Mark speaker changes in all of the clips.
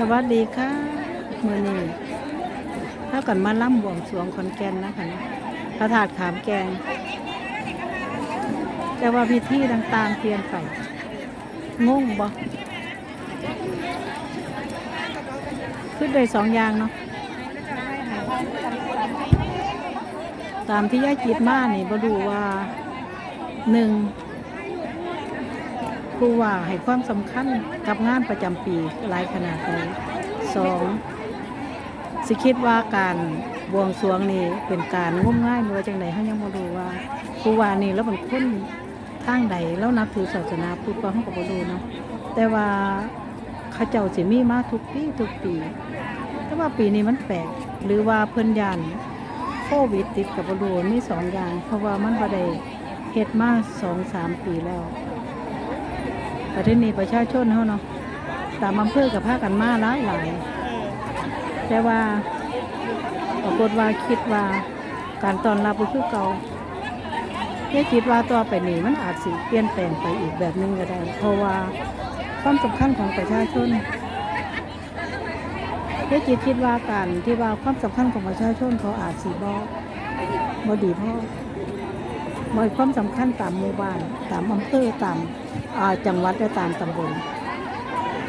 Speaker 1: สวัสดีค่ะมือนี้ถ้ากันมาล่ำบวงสวงขอนแก่นนะคะเนาะพระธาตุขามแกง แต่ว่าพิธีต่างๆเปลี่ยนไปงงบ่ขึ้นได้สองอย่างเนาะตามที่ยายจิตมานี่บ่ดูว่าหนึ่ง ผู้ว่าให้ความสำคัญกับงานประจำปีหลายขนาดนี้สองสิคิดว่าการบวงสรวงนี่เป็นการงมง่ายหรือว่าจังใดเขายังบ่รู้ว่าผู้ว่านี่แล้วเป็นคนทางใดแล้วนับถือศาสนาพุทธก็เขาก็บ่รู้เนาะแต่ว่าเขาเจ้าสิมีมาทุกปีทุกปี แต่ว่าปีนี้มันแปลกหรือว่าเพิ่นยานโควิดติดกับบ่รู้มีสองอย่าง เพราะว่ามันบ่ได้เฮ็ดมาสองสามปีแล้ว ประเทศนี้ประชาชนเขาเนาะตามอำเภอกับภาคกันมาหลายหลายแต่ว่าปรากฏว่าคิดว่าการตอนรับก็คือเก่าแค่คิดว่าต่อไปนี้มันอาจสิเปลี่ยนแปลงไปอีกแบบหนึงก็ได้ เพราะว่าความสำคัญของประชาชนแค่คิดคิดว่าการที่ว่าความสำคัญของประชาชนเขาอาจสิบ่บ่ดีพ่อมอยความสำคัญตามหมู่บ้านตามอำเภอตาม จังหวัดและตามตำบล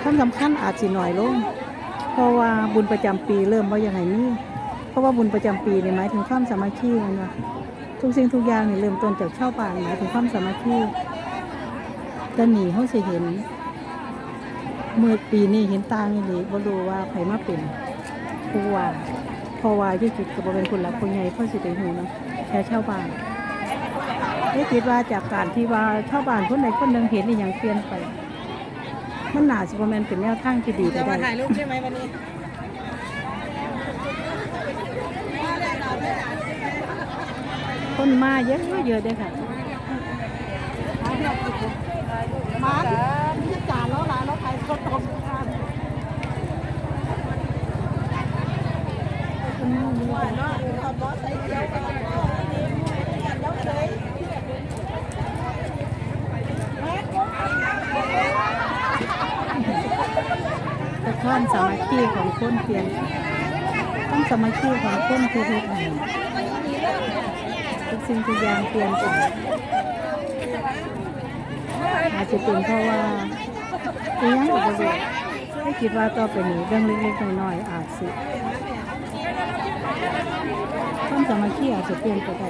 Speaker 1: ความสำคัญอาจสิหน่อยลง เพราะว่าบุญประจำปีเริ่มว่าอย่างไรนี่เพราะว่าบุญประจำปีนี่หมายถึงความสามัคคีนั่นว่าทุกสิ่งทุกอย่างนี่เริ่มต้นจากชาวบ้านหมายถึงความสามัคคีแต่หนีเขาสิเห็น เมื่อปีนี้เห็นตางนี่บ่รู้ว่าไผมาเป็นผู้ว่าเพราะว่าที่คิดก็บ่เป็นคนหลักคนใหญ่เพราะสิไปหูนะแค่ชาวบ้าน ไม่คิดว่าจากการที่ว่าชาวบ้านคนใดคนหนึ่งเห็นอหย่างเปลี่ยนไป มันน่าสิบแมนเป็นแนวทางที่ดีไป
Speaker 2: จะ
Speaker 1: ได้
Speaker 2: ถ่ายรูปใช่ไหมวันนี้
Speaker 1: คนมาเยอะเยอะเลยค่ะ
Speaker 2: มาที่จะจ่าแล้วล่ะแล้วใครเขาตบกันว่าเนาะขับรถใส่เดียวกันแล้วเลย
Speaker 1: แต่ ความสามัคคีของคนเปลี่ยนต้องสามัคคีของคนทุกๆอันทุกสิ่งทุกอย่างเปลี่ยนไปอาจจะเป็นเพราะว่าอีหยังก็บ่รู้ไม่คิดว่าต่อไปนี้เรื่องเล็กๆน้อยๆอาจสิความสามัคคีอาจจะเปลี่ยนไปได้